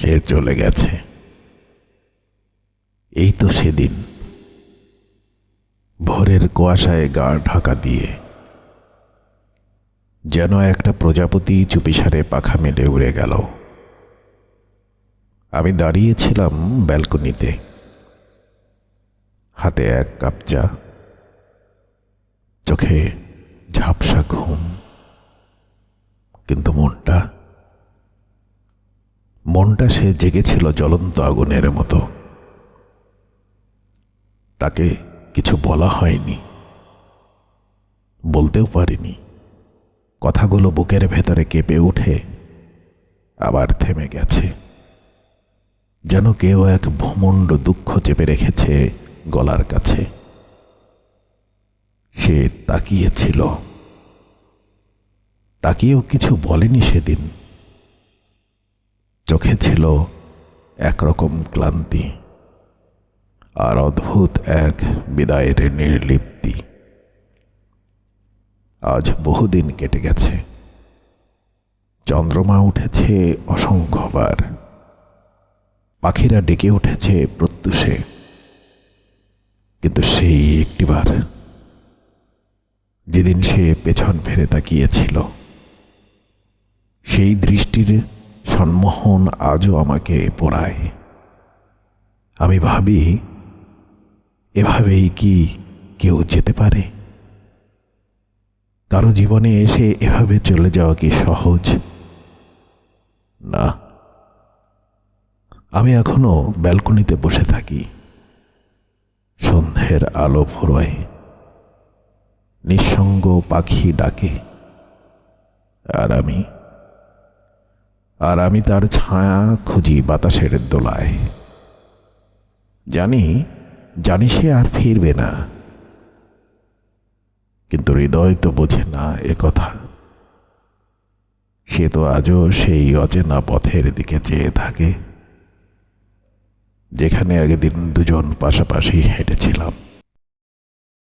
সে চলে গেছে। এই তো সেদিন ভোরের কুয়াশায় গা ঢাকা দিয়ে যেন একটা প্রজাপতি চুপিসারে পাখা মেলে উড়ে গেল। আমি দাঁড়িয়েছিলাম ব্যালকনিতে। হাতে এক কাপ চা, চোখে ঝাপসা ঘুম, কিন্তু মনটা মনটা সে জেগেছিল জ্বলন্ত আগুনের মতো। তাকে কিছু বলা হয়নি। বলতেও পারিনি। কথাগুলো বুকের ভেতরে কেঁপে উঠে, আবার থেমে গেছে। যেন কেউ এক ভূমণ্ড দুঃখ চেপে রেখেছে গলার কাছে। সে তাকিয়েছিল। তাকিয়েও কিছু বলেনি সেদিন। চোখে ছিল একরকম ক্লান্তি আর অদ্ভুত এক বিদায়ের নির্লিপ্তি। আজ বহুদিন কেটে গেছে। চন্দ্রমা উঠেছে অসংখ্যবার। পাখিরা ডেকে উঠেছে প্রত্যুষে। কিন্তু সেই একটিবার যেদিন সে পেছন ফেরে তাকিয়েছিল, সেই দৃষ্টির সম্মোহন আজও আমাকে পোড়ায়। আমি ভাবি, এভাবেই কি কেউ যেতে পারে? কারও জীবনে এসে এভাবে চলে যাওয়া কি সহজ? না। আমি এখনও ব্যালকনিতে বসে থাকি। সন্ধ্যের আলো ফোরয় নিঃসঙ্গ পাখি ডাকে। আর আমি আর আমি তার ছায়া খুঁজি বাতাসের দোলায়। জানি জানি সে আর ফিরবে না। কিন্তু হৃদয় তো বোঝে না এ কথা। সে তো আজও সেই অচেনা পথের দিকে চেয়ে থাকে, যেখানে আগের দিন দুজন পাশাপাশি হেঁটেছিলাম।